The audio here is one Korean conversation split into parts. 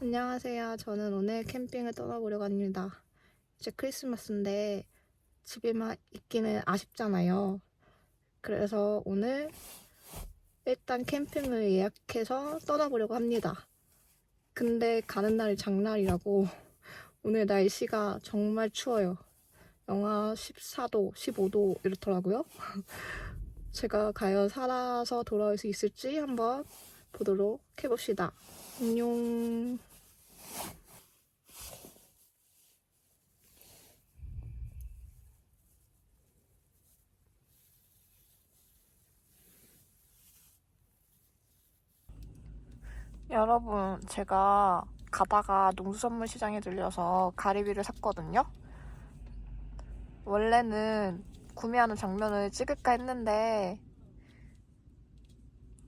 안녕하세요. 저는 오늘 캠핑을 떠나보려고 합니다. 이제 크리스마스인데 집에만 있기는 아쉽잖아요. 그래서 오늘 일단 캠핑을 예약해서 떠나보려고 합니다. 근데 가는 날이 장날이라고 오늘 날씨가 정말 추워요. 영하 14도, 15도 이렇더라고요. 제가 과연 살아서 돌아올 수 있을지 한번 보도록 해봅시다. 안녕. 여러분, 제가 가다가 농수산물 시장에 들려서 가리비를 샀거든요. 원래는 구매하는 장면을 찍을까 했는데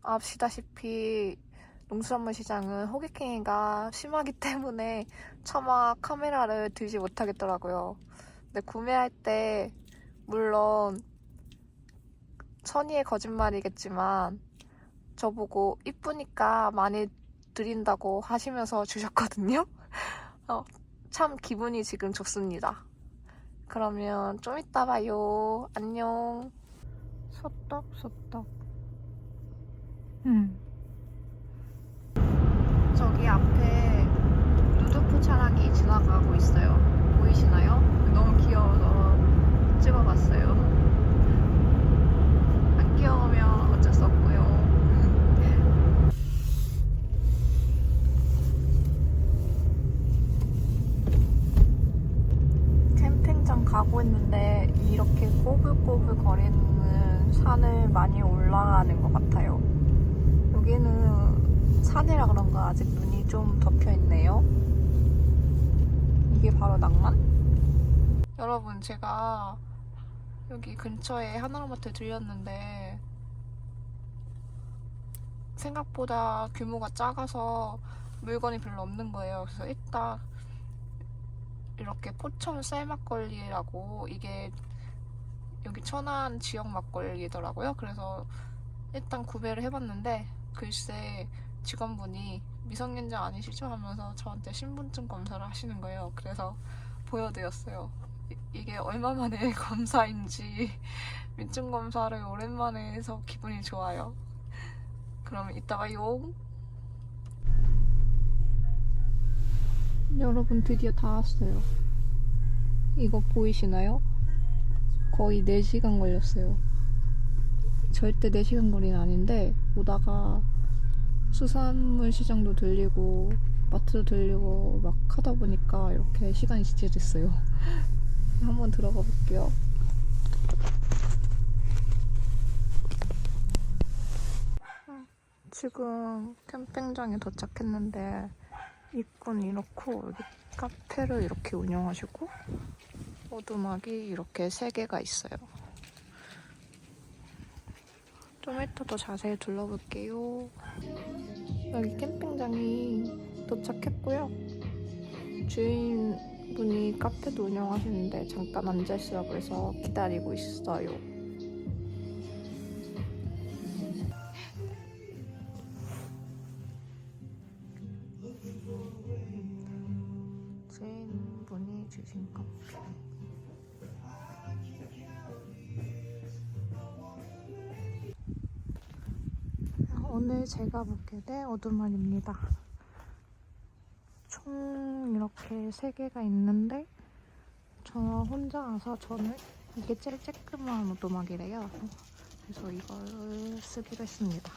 아시다시피 농수산물 시장은 호객행위가 심하기 때문에 차마 카메라를 들지 못하겠더라고요. 근데 구매할 때 물론 선의의 거짓말이겠지만 저보고 이쁘니까 많이 드린다고 하시면서 주셨거든요. 어, 참 기분이 지금 좋습니다. 그러면 좀 이따 봐요. 안녕. 소떡 소떡. 음. 저기 앞에 루도프 차량이 지나가고 있어요. 너무 귀여워서 찍어봤어요. 안 귀여우면 어쩔 수 없고요. 캠핑장 가고 있는데 이렇게 꼬불꼬불 거리는 산을 많이 올라가는 것 같아요. 여기는 산이라 그런가 아직 눈이 좀 덮여 있네요. 이게 바로 낭만? 여러분 제가 여기 근처에 하나로마트 들렸는데 생각보다 규모가 작아서 물건이 별로 없는 거예요. 그래서 일단 이렇게 포천 쌀 막걸리라고 이게 여기 천안 지역 막걸리더라고요. 그래서 일단 구매를 해봤는데 글쎄 직원분이 미성년자 아니시죠? 하면서 저한테 신분증 검사를 하시는 거예요. 그래서 보여드렸어요. 이- 이게 얼마 만에 검사인지 민증 검사를 오랜만에 해서 기분이 좋아요. 그러면 이따 봐요. 여러분 드디어 다 왔어요. 이거 보이시나요? 거의 4시간 걸렸어요. 절대 4시간 거리는 아닌데 오다가 수산물 시장도 들리고 마트도 들리고 막 하다 보니까 이렇게 시간이 진짜 됐어요. 한번 들어가 볼게요. 지금 캠핑장에 도착했는데 입구는 이렇고 여기 카페를 이렇게 운영하시고 오두막이 이렇게 세 개가 있어요. 좀 이따 더 자세히 둘러볼게요. 여기 캠핑장이 도착했고요. 주인분이 카페도 운영하시는데 잠깐 앉아있으라고 해서 기다리고 있어요. 오늘 제가 먹게 된 오두막입니다. 총 이렇게 세 개가 있는데 저 혼자 와서 저는 이게 제일 쬐끄만 오두막이래요. 그래서 이걸 쓰기로 했습니다.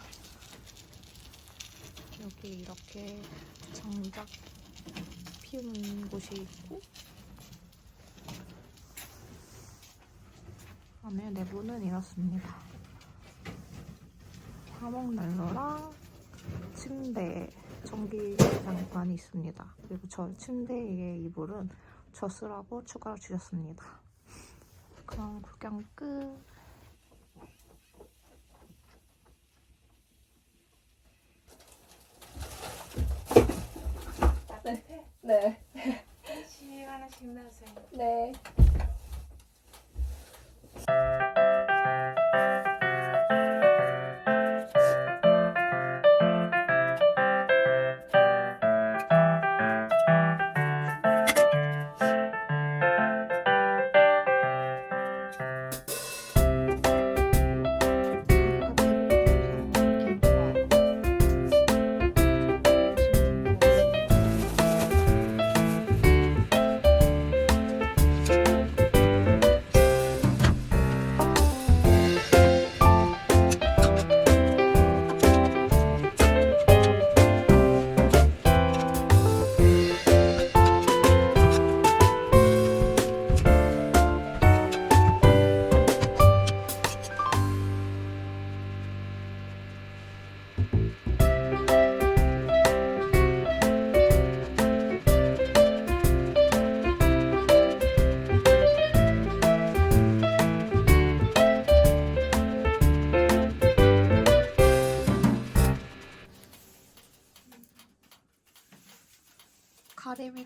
여기 이렇게 장작 피우는 곳이 있고 안에 내부는 이렇습니다. 화목 난로랑 침대, 전기장판이 있습니다. 그리고 저 침대의 이불은 젖으라고 추가로 주셨습니다. 그럼 구경 끝. 네, 하나씩 하나씩 넣으세요. 네.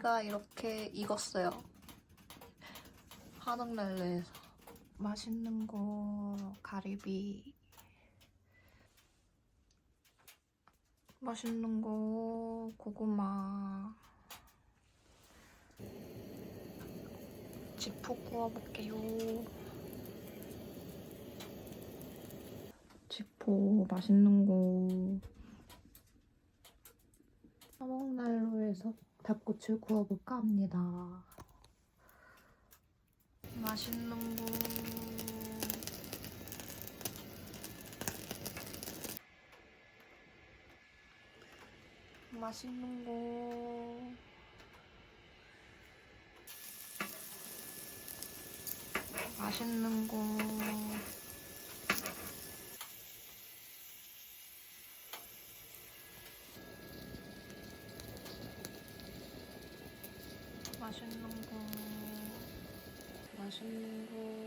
가리비가 이렇게 익었어요. 한옥날레에서 맛있는 거 가리비 맛있는 거 고구마 지포 구워볼게요. 지포 맛있는 거 화목난로에서 닭꼬치 구워볼까 합니다. 맛있는 거. 맛있는 거. 맛있는 거 맛있는 거. 맛있는 거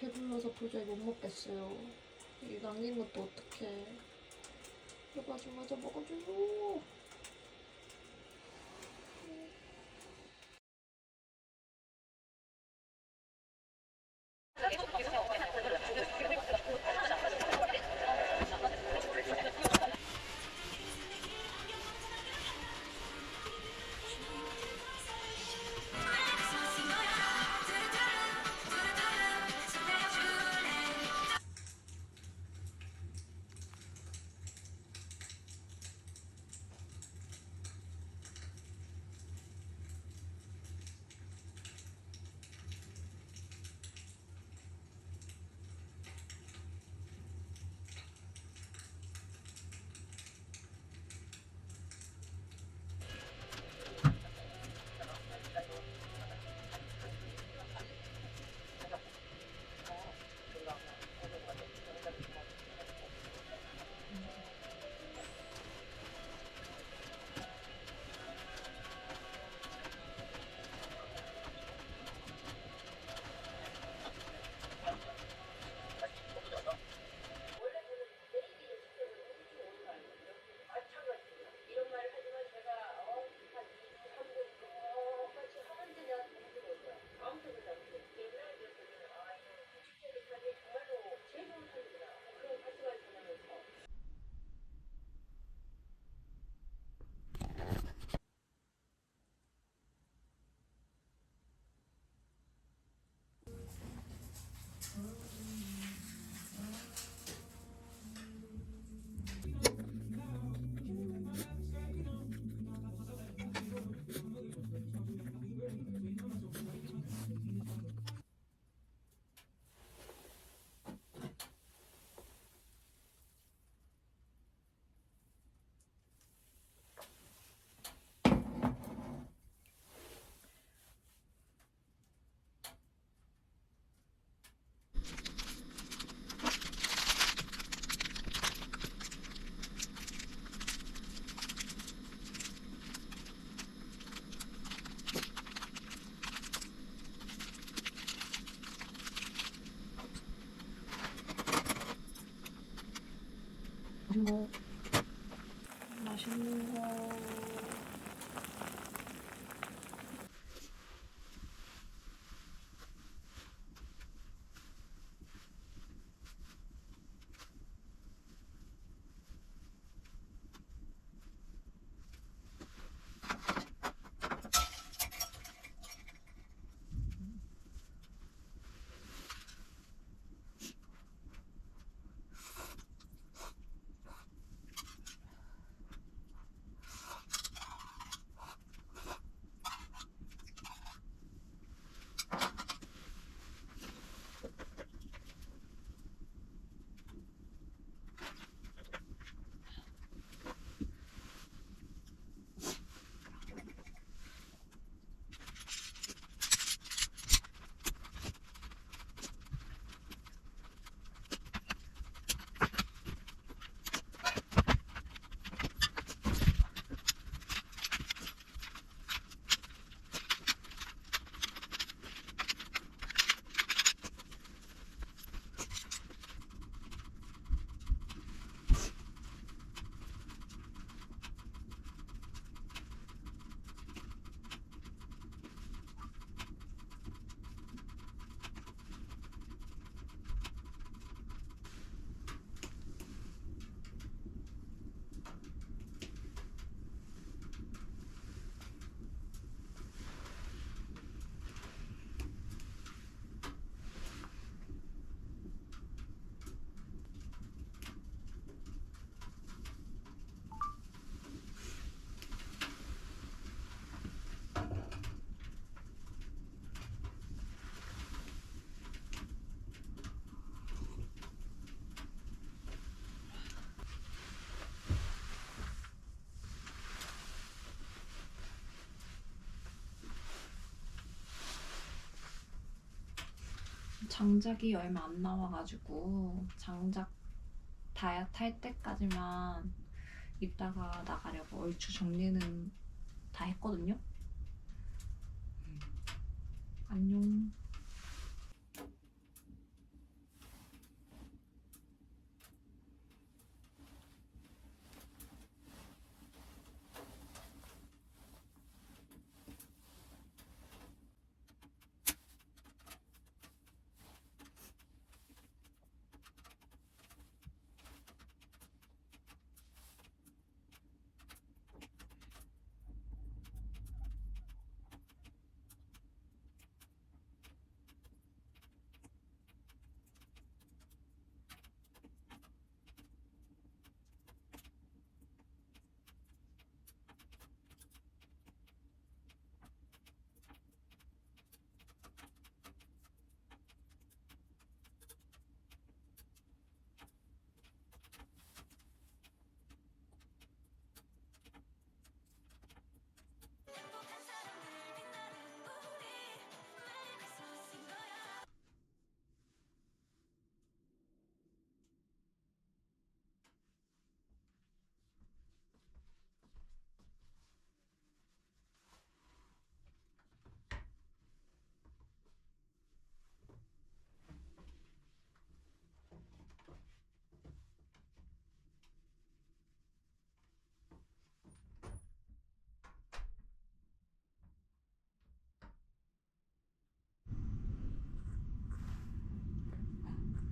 배불러서 도저히 못 먹겠어요. 이 남긴 것도 어떡해. 이거 좀 마저 먹어줘요. 거. 맛있는 거. 장작이 얼마 안 남아가지고 장작 다탈 때까지만 이따가 나가려고 얼추 정리는 다 했거든요. 음. 안녕.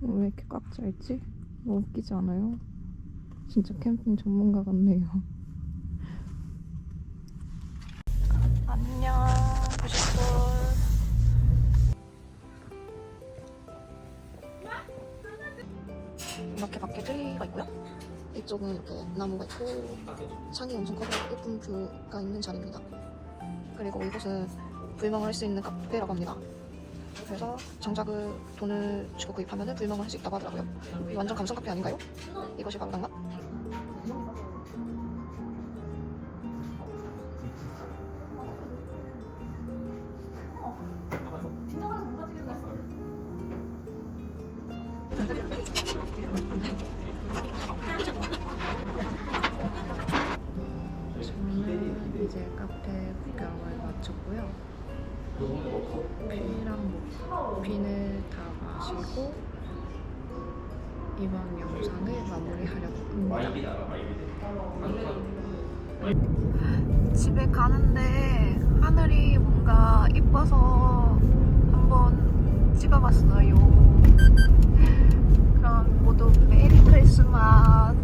왜 이렇게 꽉 차있지? 너무 웃기지 않아요? 진짜 캠핑 전문가 같네요. 안녕, 90분. 이렇게 밖에 트리가 있고요. 이쪽은 이렇게 나무가 있고 창이 엄청 커서 예쁜 뷰가 있는 자리입니다. 그리고 이곳은 불멍을 할 수 있는 카페라고 합니다. 그래서 장작을 돈을 주고 구입하면 불멍을 할 수 있다고 하더라고요. 완전 감성 카페 아닌가요? 이것이 바로 단맛? 저는 이제 카페 구경을 마쳤고요. 커피랑 뭐 비늘 다 마시고 이번 영상을 마무리하려고 합니다. 집에 가는데 하늘이 뭔가 이뻐서 한번 찍어봤어요. 그럼 모두 메리 크리스마스.